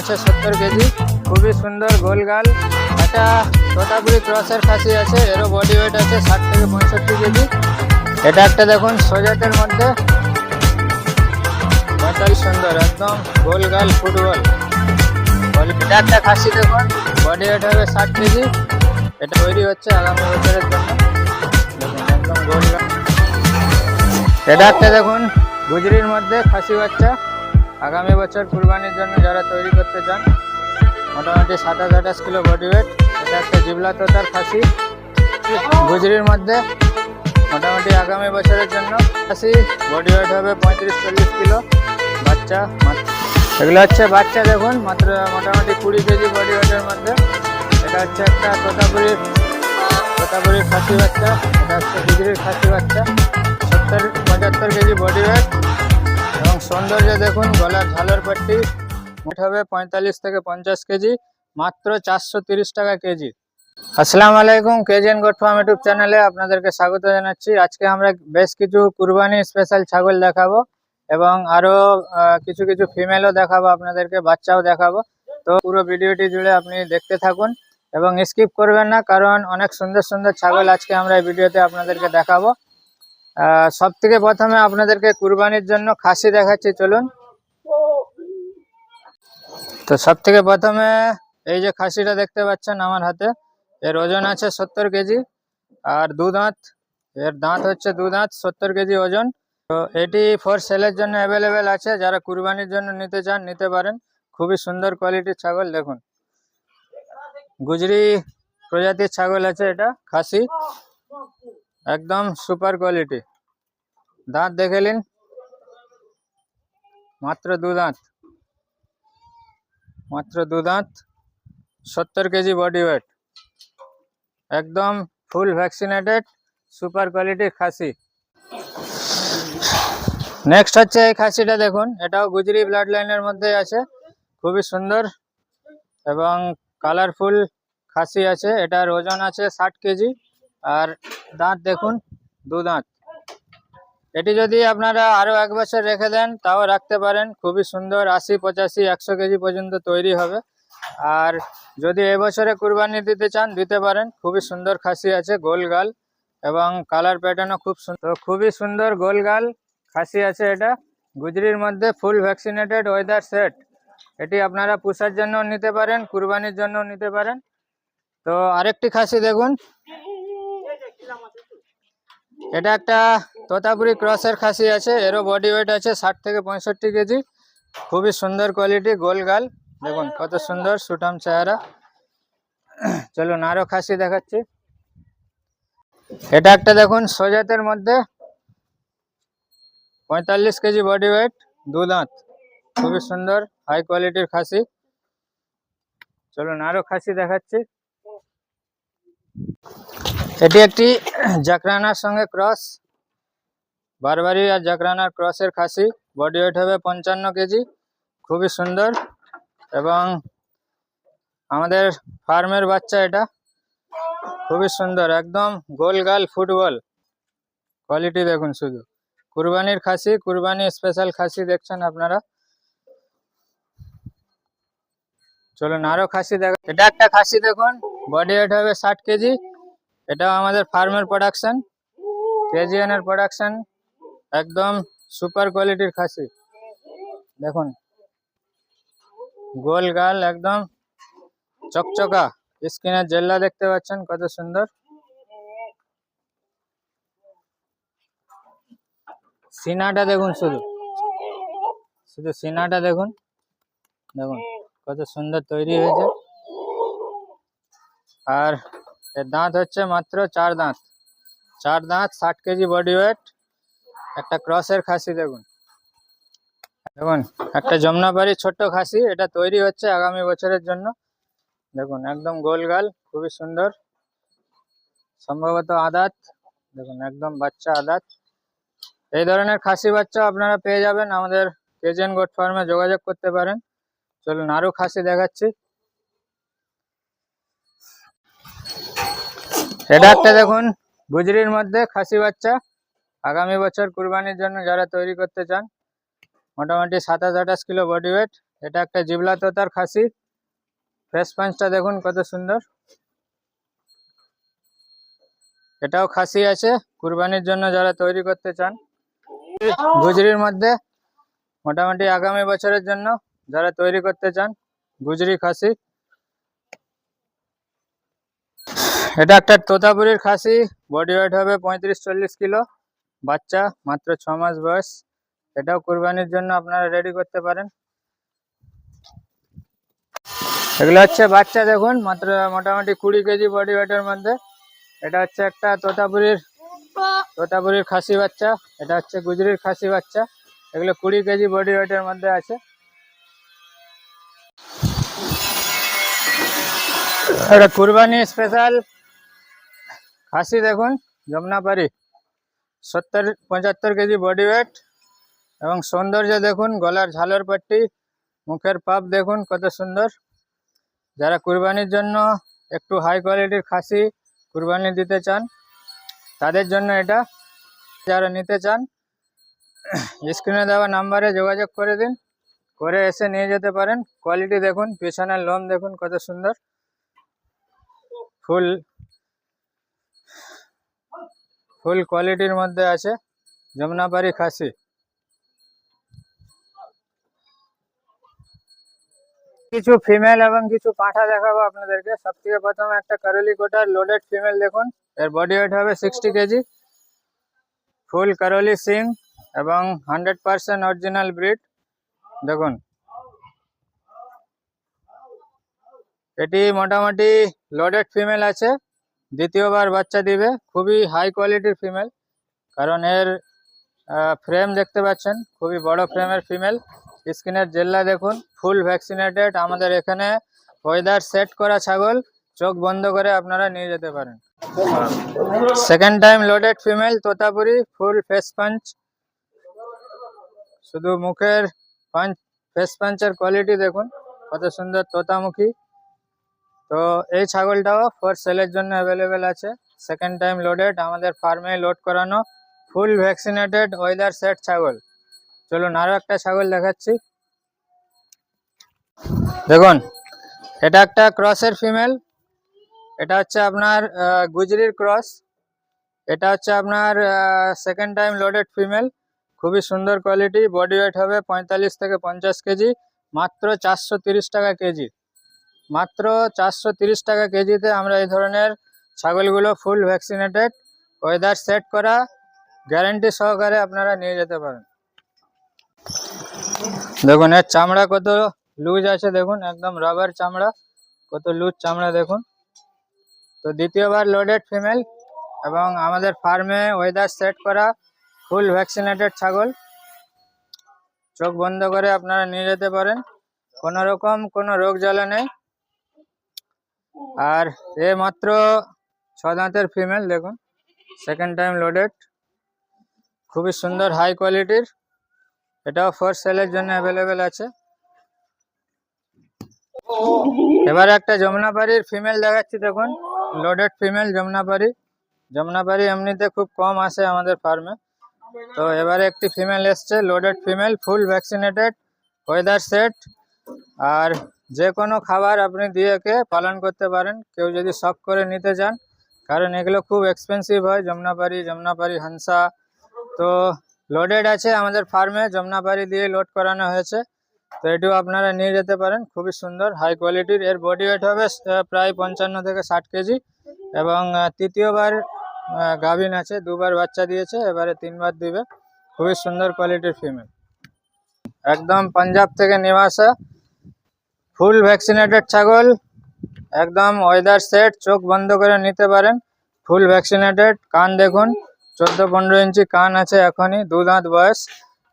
আছে সত্তর কেজি। খুবই সুন্দর গোলগাল। একটা তোতাপুরি ক্রসের খাসি আছে, এরও বডি ওয়েট আছে ষাট থেকে পঁয়ষট্টি কেজি। এটা একটা দেখুন সোজাতের মধ্যে। পঁয়তাল্লিশ সুন্দর, একদম গোলগাল ফুটবল। এটা একটা খাসি দেখুন বডি ওয়েট হবে ষাট কেজি। এটা তৈরি হচ্ছে আগামী বছরের জন্য। একদম গোলগাল। এটা একটা দেখুন, গুজরির মধ্যে খাসি বাচ্চা। আগামী বছর কুরবানির জন্য যারা তৈরি করতে চান, মোটামুটি সাতাশ আঠাশ কিলো বডি ওয়েট এটা একটা জিবলা তোতার খাসি। গুজরির মধ্যে মোটামুটি আগামী বছরের জন্য খাসি বডি ওয়েট হবে পঁয়ত্রিশ চল্লিশ কিলো, বাচ্চা এগুলো হচ্ছে বাচ্চা দেখুন, মাত্র মোটামুটি কুড়ি কেজি বডি ওয়েটের মধ্যে। এটা হচ্ছে একটা তোতাপুরির তোতাপুরির খাসি বাচ্চা, এটা হচ্ছে গুজরির খাসি বাচ্চা। সত্তর, পঁচাত্তর কেজি বডি ওয়েট সৌন্দর্য দেখুন, গলার ঝালর পাট্টি, মোট হবে পঁয়তাল্লিশ থেকে পঞ্চাশ কেজি, মাত্র চারশো তিরিশ টাকা কেজি। আসসালামু আলাইকুম কেজিএন গোট ফার্ম ইউটিউব চ্যানেলে আপনাদেরকে স্বাগত জানাচ্ছি। আজকে আমরা বেশ কিছু কুরবানি স্পেশাল ছাগল দেখাবো এবং আরও কিছু কিছু ফিমেলও দেখাবো, আপনাদেরকে বাচ্চাও দেখাবো। তো পুরো ভিডিওটি জুড়ে আপনি দেখতে থাকুন এবং স্কিপ করবেন না, কারণ অনেক সুন্দর সুন্দর ছাগল আজকে আমরা এই ভিডিওতে আপনাদেরকে দেখাবো। সব থেকে প্রথমে আপনাদেরকে কুরবানির জন্য খাসি দেখাচ্ছি, চলুন। তো সব থেকে প্রথমে এই যে খাসিটা দেখতে পাচ্ছেন আমার হাতে, এর ওজন আছে সত্তর কেজি, আর দু দাঁত এর দাঁত হচ্ছে দু দাঁত সত্তর কেজি ওজন। তো এটি ফর সেলের জন্য অ্যাভেলেবেল আছে, যারা কুরবানির জন্য নিতে চান, নিতে পারেন। খুবই সুন্দর কোয়ালিটির ছাগল, দেখুন। গুজরি প্রজাতির ছাগল আছে এটা, খাসি। একদম সুপার কোয়ালিটি দাঁত দেখে নিন মাত্র দু দাঁত। মাত্র দু দাঁত, সত্তর কেজি বডি ওয়েট একদম ফুল ভ্যাকসিনেটেড সুপার কোয়ালিটির খাসি। নেক্সট হচ্ছে এই খাসিটা দেখুন, এটাও গুজরি ব্লাড লাইনের মধ্যে আছে। খুবই সুন্দর এবং কালারফুল খাসি আছে। এটার ওজন আছে ষাট কেজি। আর দাঁত দেখুন, দু দাঁত। এটি যদি আপনারা আরও এক বছর রেখে দেন, তাও রাখতে পারেন। খুবই সুন্দর, আশি, পঁচাশি, একশো কেজি পর্যন্ত তৈরি হবে। আর যদি এবছরে কুরবানি দিতে চান, দিতে পারেন। খুবই সুন্দর খাসি আছে, গোল গাল, এবং কালার প্যাটার্নও খুব সুন্দর খুবই সুন্দর গোল গাল খাসি আছে এটা। গুজরির মধ্যে ফুল ভ্যাকসিনেটেড ওয়েদার সেট। এটি আপনারা পুষার জন্য নিতে পারেন, কুরবানির জন্য নিতে পারেন। তো আরেকটি খাসি দেখুন। এটা একটা তোতাপুরি ক্রসের খাসি আছে, এরও বডি ওয়েট আছে ষাট থেকে পঁয়ষট্টি কেজি। খুবই সুন্দর কোয়ালিটি গোল গাল। দেখুন কত সুন্দর সুটাম চেহারা। চলুন আরও খাসি দেখাচ্ছি। এটা একটা দেখুন সোজাতের মধ্যে পঁয়তাল্লিশ কেজি বডি ওয়েট দু দাঁত। খুবই সুন্দর হাই কোয়ালিটির খাসি। চলুন আরও খাসি দেখাচ্ছি। এটি একটি জাকরানার সঙ্গে ক্রস বারবারি আর জাকরানার ক্রসের খাসি। বডি ওয়েট হবে পঞ্চান্ন কেজি, খুবই সুন্দর। এবং আমাদের ফার্মের বাচ্চা এটা, খুবই সুন্দর, একদম গোল গাল ফুটবল। কোয়ালিটি দেখুন শুধু। কুরবানির খাসি, কুরবানি স্পেশাল খাসি দেখছেন আপনারা। চলুন আরও খাসি দেখ এটা একটা খাসি দেখুন, বডি ওয়েট হবে ষাট কেজি এটাও আমাদের ফার্মের প্রোডাকশন কেজিএন এর প্রোডাকশন একদম সুপার কোয়ালিটির খাসি। দেখুন, গোল গাল একদম চকচকা, স্কিনের জেল্লা দেখতে পাচ্ছেন কত সুন্দর। সিনাটা দেখুন শুধু শুধু সিনাটা দেখুন দেখুন কত সুন্দর তৈরি হয়েছে। আর এর দাঁত হচ্ছে মাত্র চার দাঁত। চার দাঁত, ষাট কেজি বডি ওয়েট একটা ক্রসের খাসি দেখুন। দেখুন, একটা যমুনাপাড়ি ছোট্ট খাসি, এটা তৈরি হচ্ছে আগামী বছরের জন্য। দেখুন, একদম গোল গাল, খুবই সুন্দর। সম্ভবত আদাত। দেখুন, একদম বাচ্চা আদাত। এই ধরনের খাসি বাচ্চা আপনারা পেয়ে যাবেন আমাদের কেজেন গোট ফার্মে যোগাযোগ করতে পারেন। চলুন আরও খাসি দেখাচ্ছি। এটা একটা দেখুন গুজরির মধ্যে খাসি বাচ্চা। আগামী বছর কুরবানির জন্য যারা তৈরি করতে চান মোটামুটি সাতাশ আঠাশ কিলো বডি ওয়েট এটা একটা জিবলা তোতার খাসি। ফেস পাঞ্চটা দেখুন কত সুন্দর। এটাও খাসি আছে কুরবানির জন্য যারা তৈরি করতে চান। গুজরির মধ্যে মোটামুটি আগামী বছরের জন্য যারা তৈরি করতে চান গুজরি খাসি। এটা একটা তোতাপুরির খাসি বডি ওয়েট হবে পঁয়ত্রিশ চল্লিশ কিলো। বাচ্চা মাত্র ছ মাস বয়স। এটাও কুরবানির জন্য আপনারা রেডি করতে পারেন। এগুলো হচ্ছে বাচ্চা দেখুন, মাত্র মোটামুটি কুড়ি কেজি বডি ওয়েটের মধ্যে। এটা হচ্ছে একটা তোতাপুরির তোতাপুরির খাসি বাচ্চা। এটা হচ্ছে গুজরির খাসি বাচ্চা। এগুলো কুড়ি কেজি বডি ওয়েটের মধ্যে আছে। এটা কুরবানি স্পেশাল খাসি দেখুন যমুনাপাড়ি সত্তর, পঁচাত্তর কেজি বডি ওয়েট এবং সৌন্দর্য দেখুন, গলার ঝালর পাট্টি, মুখের পাপ দেখুন, কত সুন্দর। যারা কুরবানির জন্য একটু হাই কোয়ালিটির খাসি কুরবানি দিতে চান, তাদের জন্য এটা। যারা নিতে চান, স্ক্রিনে দেওয়া নাম্বারে যোগাযোগ করে দিন, করে এসে নিয়ে যেতে পারেন। কোয়ালিটি দেখুন, পেছনের লোম দেখুন, কত সুন্দর। ফুল ফুল কোয়ালিটির মধ্যে আছে যমুনাপাড়ি খাসি। কিছু ফিমেল এবং কিছু পাঁঠা দেখাবো আপনাদেরকে। সব থেকে প্রথমে একটা কারলি কোটার লোডেড ফিমেল দেখুন। এর বডি ওয়েট হবে সিক্সটি কেজি। ফুল কারলি সিং এবং হান্ড্রেড পার্সেন্ট অরিজিনাল ব্রিড দেখুন। এটি মোটামুটি লোডেড ফিমেল আছে। দ্বিতীয়বার বাচ্চা দিবে, খুবই হাই কোয়ালিটির ফিমেল কারণ এর ফ্রেম দেখতে পাচ্ছেন, খুবই বড় ফ্রেমের ফিমেল স্কিনের জেল্লা দেখুন ফুল ভ্যাকসিনেটেড আমাদের এখানে ওয়েদার সেট করা ছাগল, চোখ বন্ধ করে আপনারা নিয়ে যেতে পারেন। Second time loaded female Totapuri full face punch শুধু মুখের পাঞ্চ ফেস পাঞ্চের কোয়ালিটি দেখুন, কত সুন্দর তোতামুখী। তো এই ছাগলটাও ফর সেলের জন্য অ্যাভেলেবেল আছে। সেকেন্ড টাইম লোডেড আমাদের ফার্মে লোড করানো ফুল ভ্যাকসিনেটেড ওয়েদার সেট ছাগল। চলুন আরও একটা ছাগল দেখাচ্ছি। দেখুন, এটা একটা ক্রসের ফিমেল এটা হচ্ছে আপনার গুজরির ক্রস এটা হচ্ছে আপনার সেকেন্ড টাইম লোডেড ফিমেল খুবই সুন্দর কোয়ালিটি বডি ওয়েট হবে পঁয়তাল্লিশ থেকে পঞ্চাশ কেজি, মাত্র চারশো টাকা কেজি। মাত্র চারশো তিরিশ টাকা কেজিতে আমরা এই ধরনের ছাগলগুলো ফুল ভ্যাকসিনেটেড ওয়েদার সেট করা গ্যারান্টি সহকারে আপনারা নিয়ে যেতে পারেন। দেখুন, এর চামড়া কত লুজ আছে দেখুন, একদম রাবার চামড়া, কত লুজ চামড়া দেখুন। তো দ্বিতীয়বার লোডেড ফিমেল এবং আমাদের ফার্মে ওয়েদার সেট করা ফুল ভ্যাকসিনেটেড ছাগল। চোখ বন্ধ করে আপনারা নিয়ে যেতে পারেন। কোনো রকম কোনো রোগ জ্বালা নেই। আর এ মাত্র ছ দাঁতের ফিমেল দেখুন। সেকেন্ড টাইম লোডেড খুবই সুন্দর হাই কোয়ালিটির এটাও ফোর সেলের জন্য অ্যাভেলেবেল আছে। এবার একটা যমুনাপাড়ির ফিমেল দেখাচ্ছি, দেখুন। লোডেড ফিমেল যমুনাপাড়ি যমুনাপাড়ি এমনিতে খুব কম আসে আমাদের ফার্মে তো এবারে একটি ফিমেল এসছে loaded female full vaccinated weather set আর যে কোনো খাবার আপনি দিয়ে একে পালন করতে পারেন। কেউ যদি শখ করে নিতে চান, কারণ এগুলো খুব এক্সপেন্সিভ হয়। যমুনাপাড়ি যমুনাপাড়ি হানসা তো লোডেড আছে আমাদের ফার্মে যমুনাপাড়ি দিয়ে লোড করানো হয়েছে। তো এটিও আপনারা নিয়ে যেতে পারেন। খুবই সুন্দর হাই কোয়ালিটির এর বডি ওয়েট হবে প্রায় পঞ্চান্ন থেকে ষাট কেজি। এবং তৃতীয়বার গাভিন আছে, দুবার বাচ্চা দিয়েছে, এবারে তিনবার দিবে। খুবই সুন্দর কোয়ালিটির ফিমেল একদম পাঞ্জাব থেকে নেওয়া আসা। ফুল ভ্যাকসিনেটেড ছাগল, একদম ওয়েদার সেট চোখ বন্ধ করে নিতে পারেন। ফুল ভ্যাকসিনেটেড, কান দেখুন চোদ্দ পনেরো ইঞ্চি কান আছে এখনই দু দাঁত বয়স।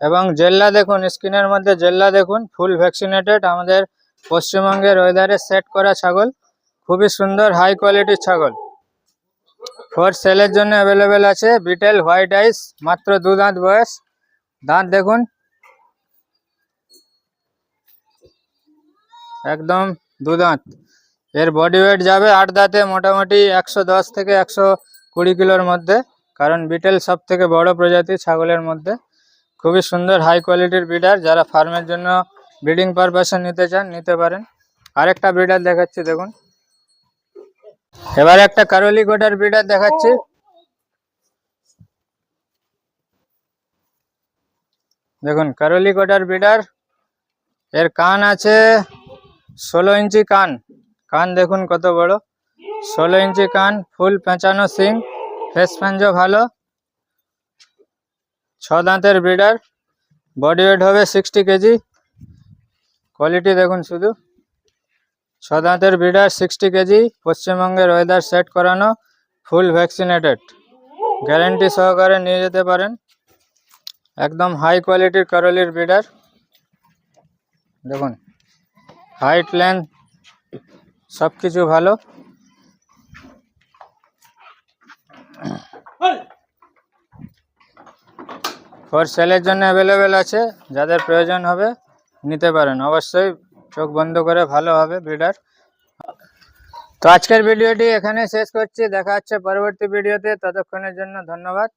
এবং জেল্লা দেখুন, স্কিনের মধ্যে জেল্লা দেখুন, ফুল ভ্যাকসিনেটেড, আমাদের পশ্চিমবঙ্গের ওয়েদারে সেট করা ছাগল। খুবই সুন্দর হাই কোয়ালিটির ছাগল। ফোর সেলের জন্য অ্যাভেলেবেল আছে বিটেল হোয়াইট আইস মাত্র দু দাঁত বয়স। দাঁত দেখুন একদম দু দাঁত এর বডি ওয়েট যাবে আট দাঁতে, মোটামুটি একশো দশ থেকে একশো কুড়ি কিলোর মধ্যে, কারণ বিটেল সব থেকে বড় প্রজাতি ছাগলের মধ্যে। খুবই সুন্দর হাই কোয়ালিটির ব্রিডার যারা ফার্মের জন্য ব্রিডিং পারপাসে নিতে চান, নিতে পারেন। আরেকটা ব্রিডার দেখাচ্ছি, দেখুন। এবার একটা কারলি গোটার ব্রিডার দেখাচ্ছি। দেখুন, কারলি গোটার ব্রিডার এর কান আছে ষোলো ইঞ্চি কান। কান দেখুন কত বড়। ষোলো ইঞ্চি কান, ফুল পেঁচানো সিং, ফেস ফ্যাঞ্জো ভালো। ছ দাঁতের ব্রিডার, বডি ওয়েট হবে সিক্সটি কেজি। কোয়ালিটি দেখুন শুধু। ছ দাঁতের ব্রিডার, সিক্সটি কেজি। পশ্চিমবঙ্গের ওয়েদার সেট করানো, ফুল ভ্যাকসিনেটেড গ্যারেন্টি সহকারে নিয়ে যেতে পারেন। একদম হাই কোয়ালিটির করলির ব্রিডার। দেখুন। হাইট লেন্থ সব কিছু ভালো ফর সেলের জন্য অ্যাভেলেবেল আছে, যাদের প্রয়োজন হবে, নিতে পারেন। অবশ্যই চোখ বন্ধ করে ভালো হবে ব্রিডার তো আজকের ভিডিওটি এখানে শেষ করছি। দেখা হচ্ছে পরবর্তী ভিডিওতে। ততক্ষণের জন্য ধন্যবাদ।